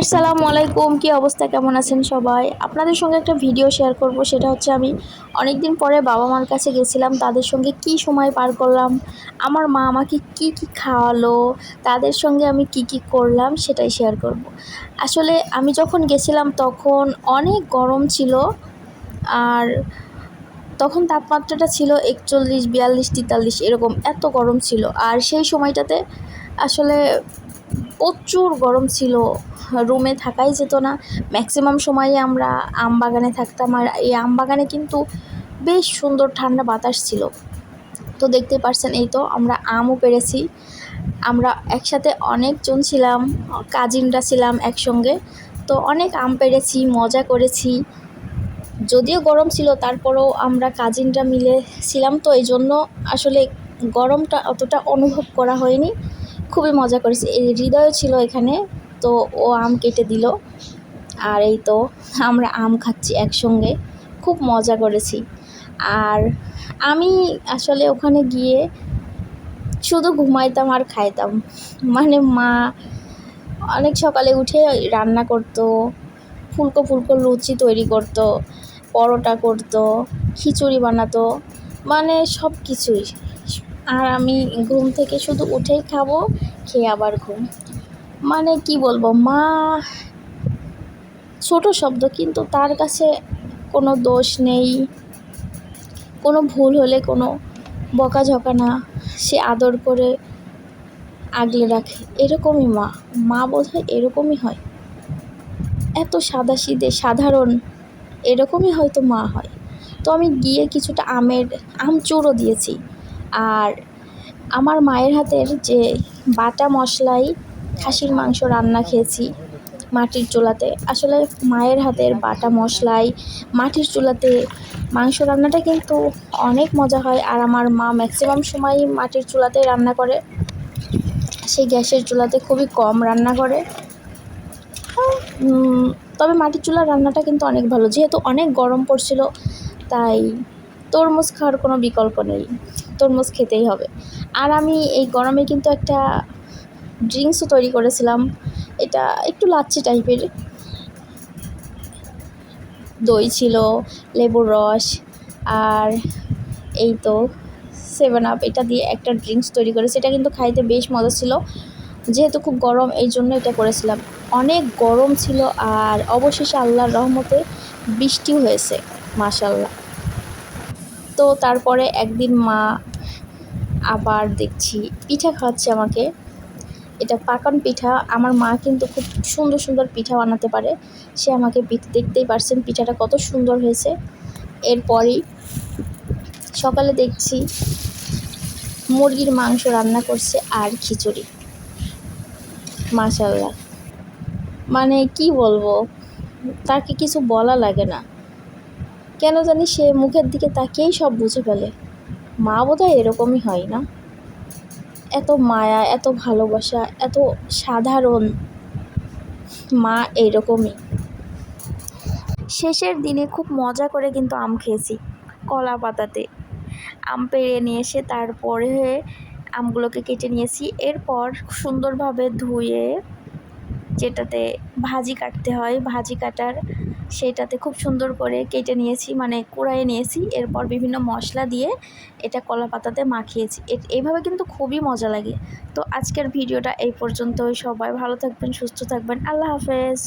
আসসালামু আলাইকুম কি অবস্থা? কেমন আছেন সবাই? আপনাদের সঙ্গে একটা ভিডিও শেয়ার করব, সেটা হচ্ছে আমি অনেক দিন পরে বাবা মার কাছে গেছিলাম, তাদের সঙ্গে কি সময় পার করলাম, আমার মা আমাকে কি কি খাওয়ালো, তাদের সঙ্গে আমি কি কি করলাম, সেটাই শেয়ার করব। আসলে আমি যখন গেছিলাম তখন অনেক গরম ছিল, আর তখন তাপমাত্রাটা ছিল একচল্লিশ, বিয়াল্লিশ, তেতাল্লিশ, এরকম এত গরম ছিল। আর সেই সময়টাতে আসলে প্রচুর গরম ছিল, রুমে থাকাই যেত না। ম্যাক্সিমাম সময়ে আমরা আম বাগানে থাকতাম আর এই আম বাগানে কিন্তু বেশ সুন্দর ঠান্ডা বাতাস ছিল। তো দেখতে পারছেন এই তো আমরা আমও পেরেছি। আমরা একসাথে অনেকজন ছিলাম, কাজিনরা ছিলাম একসঙ্গে। তো অনেক আম পেরেছি, মজা করেছি। যদিও গরম ছিল, তারপরেও আমরা কাজিনরা মিলে ছিলাম। তো এই জন্য আসলে গরমটা অতটা অনুভব করা হয়নি। খুবই মজা করেছি। এই হৃদয় ছিল এখানে, তো ও আম কেটে দিল। আর এই তো আমরা আম খাচ্ছি একসঙ্গে। খুব মজা করেছি। আর আমি আসলে ওখানে গিয়ে শুধু ঘুমাইতাম আর খাইতাম। মানে মা অনেক সকালে উঠে রান্না করতো, ফুলকো ফুলকো লুচি তৈরি করতো, পরোটা করতো, খিচুড়ি বানাতো মানে সব কিছুই আর আমি ঘুম থেকে শুধু উঠেই খাব, খেয়ে আবার ঘুম। মানে কি বলব, মা ছোট শব্দ, কিন্তু তার কাছে কোনো দোষ নেই। কোনো ভুল হলে কোনো বকাঝকা না, সে আদর করে আগলে রাখে। এরকমই মা মা বোধ হয় এরকমই হয়। এত সাদা সিদে সাধারণ, এরকমই হয়তো মা হয়। তো আমি গিয়ে কিছুটা আমের আমচুরও দিয়েছি। আর আমার মায়ের হাতের যে বাটা মশলাই, খাসির মাংস রান্না খেয়েছি মাটির চুলাতে। আসলে মায়ের হাতের বাটা মশলাই, মাটির চুলাতে মাংস রান্নাটা কিন্তু অনেক মজা হয়। আর আমার মা ম্যাক্সিমাম সময়ই মাটির চুলাতে রান্না করে। সেই গ্যাসের চুলাতে খুবই কম রান্না করে। তবে মাটির চুলার রান্নাটা কিন্তু অনেক ভালো। যেহেতু অনেক গরম পড়ছিল, তাই তরমুজ খাওয়ার কোনো বিকল্প নেই। তরমুজ খেতেই হবে। আর আমি এই গরমে কিন্তু একটা ড্রিঙ্কসও তৈরি করেছিলাম। এটা একটু লাচ্ছি টাইপের। দই ছিল, লেবুর রস, আর এই তো সেভেন আপ এটা দিয়ে একটা ড্রিঙ্কস তৈরি করেছি। এটা কিন্তু খাইতে বেশ মজা ছিল। যেহেতু খুব গরম, এই জন্য এটা করেছিলাম। অনেক গরম ছিল আর অবশেষে আল্লাহর রহমতে বৃষ্টিও হয়েছে মাশাল্লাহ তো তারপরে একদিন মা আবার দেখছি, পিঠা খাওয়াচ্ছে আমাকে। এটা পাকান পিঠা। আমার মা কিন্তু খুব সুন্দর সুন্দর পিঠা বানাতে পারে। সে আমাকে দেখতেই পারছেন পিঠাটা কত সুন্দর হয়েছে। এরপরই সকালে দেখছি মুরগির মাংস রান্না করছে আর খিচুড়ি। মাশাল্লাহ মানে কি বলব? তাকে কিছু বলা লাগে না। কেন জানি সে মুখের দিকে তাকিয়েই সব বুঝে ফেলে। মা বোধহয় এরকমই হয় না? এত মায়া, এত ভালোবাসা, এত সাধারণ মা এরকমই। শেষের দিনে খুব মজা করে কিন্তু আম খেয়েছি কলা পাতাতে। আম পেড়ে নিয়ে এসে তারপরে আমগুলোকে কেটে নিয়েছি। এরপর সুন্দরভাবে ধুয়ে যেটাতে ভাজি কাটতে হয়, ভাজি কাটার সেটাতে খুব সুন্দর করে কেটে নিয়েছি মানে কুড়াইয়ে নিয়েছি। এরপর বিভিন্ন মশলা দিয়ে এটা কলা পাতাতে মাখিয়েছি এইভাবে কিন্তু খুবই মজা লাগে। তো আজকের ভিডিওটা এই পর্যন্তই। সবাই ভালো থাকবেন, সুস্থ থাকবেন। আল্লাহ হাফেজ।